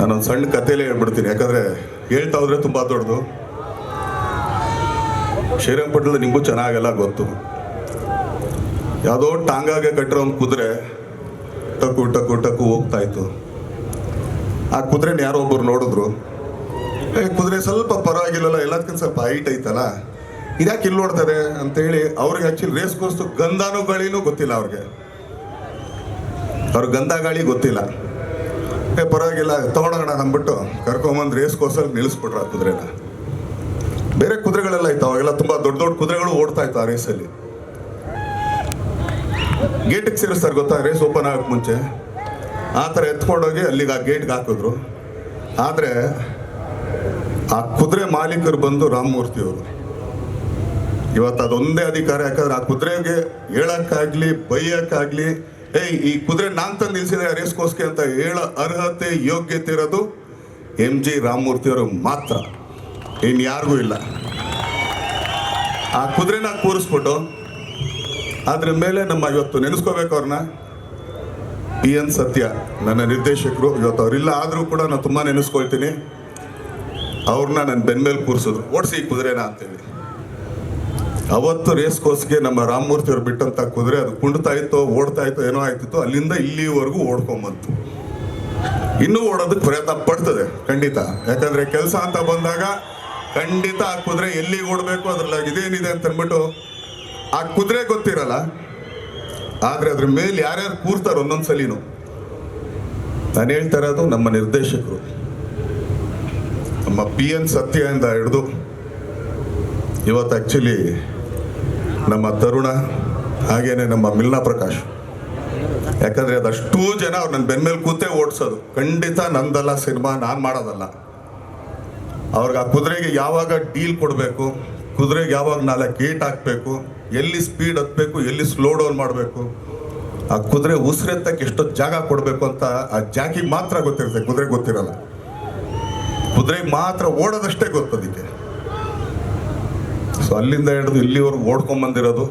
ನಾನೊಂದು ಸಣ್ಣ ಕಥೆಲೇ ಹೇಳ್ಬಿಡ್ತೀನಿ. ಯಾಕಂದ್ರೆ ಹೇಳ್ತಾ ಹೋದ್ರೆ ತುಂಬಾ ದೊಡ್ಡದು. ಶ್ರೀರಂಗಪಟ್ಟಣದ ನಿಮಗೂ ಚೆನ್ನಾಗೆಲ್ಲ ಗೊತ್ತು. ಯಾವುದೋ ಟಾಂಗಾಗೆ ಕಟ್ಟಿರೋ ಒಂದು ಕುದುರೆ ಟಕ್ಕು ಟಕ್ಕು ಟಕ್ಕು ಹೋಗ್ತಾ ಇತ್ತು. ಆ ಕುದುರೆನ ಯಾರೋ ಒಬ್ಬರು ನೋಡಿದ್ರು. ಏ, ಕುದುರೆ ಸ್ವಲ್ಪ ಪರವಾಗಿಲ್ಲಲ್ಲ, ಎಲ್ಲದಕ್ಕಿಂತ ಸ್ವಲ್ಪ ಹೈಟ್ ಐತಲ್ಲ. ಇದ್ಯಾಕೆ ಇಲ್ಲಿ ನೋಡ್ತಾರೆ ಅಂತೇಳಿ ಅವ್ರಿಗೆ ಆ್ಯಕ್ಚುಲಿ ರೇಸ್ ಕೋರ್ಸ್ ಗಂಧಾನು ಗಾಳಿನೂ ಗೊತ್ತಿಲ್ಲ ಅವ್ರಿಗೆ. ಅವ್ರಿಗೆ ಗಂಧ ಗಾಳಿ ಗೊತ್ತಿಲ್ಲ. ಏ, ಪರವಾಗಿಲ್ಲ ತಗೊಂಡೋಗೋಣ ಅಂದ್ಬಿಟ್ಟು ಕರ್ಕೊಂಬಂದು ರೇಸ್ ಕೋರ್ಸಲ್ಲಿ ನಿಲ್ಲಿಸ್ಬಿಟ್ರು ಆ ಕುದುರೆನ. ಬೇರೆ ಕುದುರೆಗಳೆಲ್ಲ ಇತ್ತು ಅವಾಗೆಲ್ಲ ತುಂಬ ದೊಡ್ಡ ದೊಡ್ಡ ಕುದುರೆಗಳು ಓಡ್ತಾ ಇತ್ತು ಆ ರೇಸಲ್ಲಿ ಗೇಟಿಗೆ ಸೇರಿಸ್ತಾರೆ ಗೊತ್ತಾ? ರೇಸ್ ಓಪನ್ ಆಗಕ್ಕೆ ಮುಂಚೆ. ಆ ಥರ ಎತ್ಕೊಂಡೋಗಿ ಅಲ್ಲಿಗೆ ಆ ಗೇಟ್ಗೆ ಹಾಕಿದ್ರು. ಆದರೆ ಆ ಕುದುರೆ ಮಾಲೀಕರು ಬಂದು ರಾಮಮೂರ್ತಿ ಅವರು. ಇವತ್ತು ಅದೊಂದೇ ಅಧಿಕಾರ, ಯಾಕಂದ್ರೆ ಆ ಕುದುರೆಗೆ ಹೇಳಕ್ಕಾಗ್ಲಿ, ಬೈಯಕ್ಕಾಗ್ಲಿ ಏಯ್ ಈ ಕುದುರೆ ನಾನ್ ತಂದು ನಿಲ್ಸಿದೆ ರೇಸ್ಗೋಸ್ಗೆ ಅಂತ ಹೇಳ ಅರ್ಹತೆ, ಯೋಗ್ಯತೆ ಇರೋದು ಎಂ ಜಿ ರಾಮಮೂರ್ತಿ ಅವರು ಮಾತ್ರ. ಇನ್ ಯಾರಿಗೂ ಇಲ್ಲ. ಆ ಕುದುರೆನ ಕೂರಿಸ್ಬಿಟ್ಟು ಅದ್ರ ಮೇಲೆ ನಮ್ಮ ಇವತ್ತು ನೆನೆಸ್ಕೋಬೇಕು ಅವ್ರನ್ನ ಪಿ ಎನ್ ಸತ್ಯ, ನನ್ನ ನಿರ್ದೇಶಕರು ಇವತ್ತು ಅವರಿಲ್ಲ ಆದರೂ ಕೂಡ ನಾನು ತುಂಬ ನೆನೆಸ್ಕೊಳ್ತೀನಿ. ಅವ್ರನ್ನ ನನ್ನ ಬೆನ್ಮೇಲೆ ಕೂರಿಸಿದ್ರು ಓಡಿಸಿ ಈ ಕುದುರೆನ ಅಂತೇಳಿ. ಅವತ್ತು ರೇಸ್ ಕೋಸ್ಗೆ ನಮ್ಮ ರಾಮಮೂರ್ತಿ ಅವ್ರು ಬಿಟ್ಟಂತ ಕುದುರೆ ಅದು ಕುಂಡ್ತಾ ಇತ್ತೋ, ಓಡ್ತಾ ಇತ್ತೋ, ಏನೋ ಆಯ್ತಿತ್ತು ಅಲ್ಲಿಂದ ಇಲ್ಲಿವರೆಗೂ ಓಡ್ಕೊಂಬಂತು. ಇನ್ನೂ ಓಡೋದಕ್ಕೆ ಪ್ರಯತ್ನ ಪಡ್ತದೆ, ಖಂಡಿತ. ಯಾಕಂದ್ರೆ ಕೆಲಸ ಅಂತ ಬಂದಾಗ ಖಂಡಿತ ಆ ಕುದುರೆ ಎಲ್ಲಿಗೆ ಓಡಬೇಕು ಅದ್ರಲ್ಲಿ ಇದೇನಿದೆ ಅಂತ ಅಂದ್ಬಿಟ್ಟು ಆ ಕುದುರೆ ಗೊತ್ತಿರಲ್ಲ, ಆದ್ರೆ ಅದ್ರ ಮೇಲೆ ಯಾರ್ಯಾರು ಕೂರ್ತಾರ ಒಂದೊಂದ್ಸಲಿನು ನಾನು ಹೇಳ್ತಾ ಅದು ನಮ್ಮ ನಿರ್ದೇಶಕರು. ನಮ್ಮ ಪಿ ಎನ್ ಸತ್ಯದಿಂದ ಹಿಡಿದು, ಇವತ್ತು ಆ್ಯಕ್ಚುಲಿ ನಮ್ಮ ತರುಣ ಹಾಗೇನೆ ನಮ್ಮ ಮಿಲ್ನಾ ಪ್ರಕಾಶ್. ಯಾಕಂದ್ರೆ ಅದಷ್ಟು ಜನ ಅವ್ರು ನನ್ನ ಬೆನ್ಮೇಲೆ ಕೂತೇ ಓಡಿಸೋದು. ಖಂಡಿತ ನಂದಲ್ಲ ಸಿನಿಮಾ, ನಾನು ಮಾಡೋದಲ್ಲ. ಅವ್ರಿಗೆ ಆ ಕುದುರೆಗೆ ಯಾವಾಗ ಡೀಲ್ ಕೊಡಬೇಕು, ಕುದುರೆಗೆ ಯಾವಾಗ ನಾಲ್ಕು ಗೇಟ್ ಹಾಕಬೇಕು, ಎಲ್ಲಿ ಸ್ಪೀಡ್ ಹತ್ತಬೇಕು ಎಲ್ಲಿ ಸ್ಲೋ ಡೌನ್ ಮಾಡಬೇಕು, ಆ ಕುದುರೆ ಉಸಿರೆತ್ತಕ್ಕೆ ಎಷ್ಟೊತ್ತು ಜಾಗ ಕೊಡಬೇಕು ಅಂತ ಆ ಜಾಕಿಗೆ ಮಾತ್ರ ಗೊತ್ತಿರುತ್ತೆ, ಕುದುರೆ ಗೊತ್ತಿರಲ್ಲ. ಕುದುರೆಗೆ ಮಾತ್ರ ಓಡೋದಷ್ಟೇ ಗೊತ್ತು ಅದಕ್ಕೆ. ಸೊ ಅಲ್ಲಿಂದ ಹಿಡಿದು ಇಲ್ಲಿವರೆಗೂ ಓಡ್ಕೊಂಡ್ ಬಂದಿರೋದು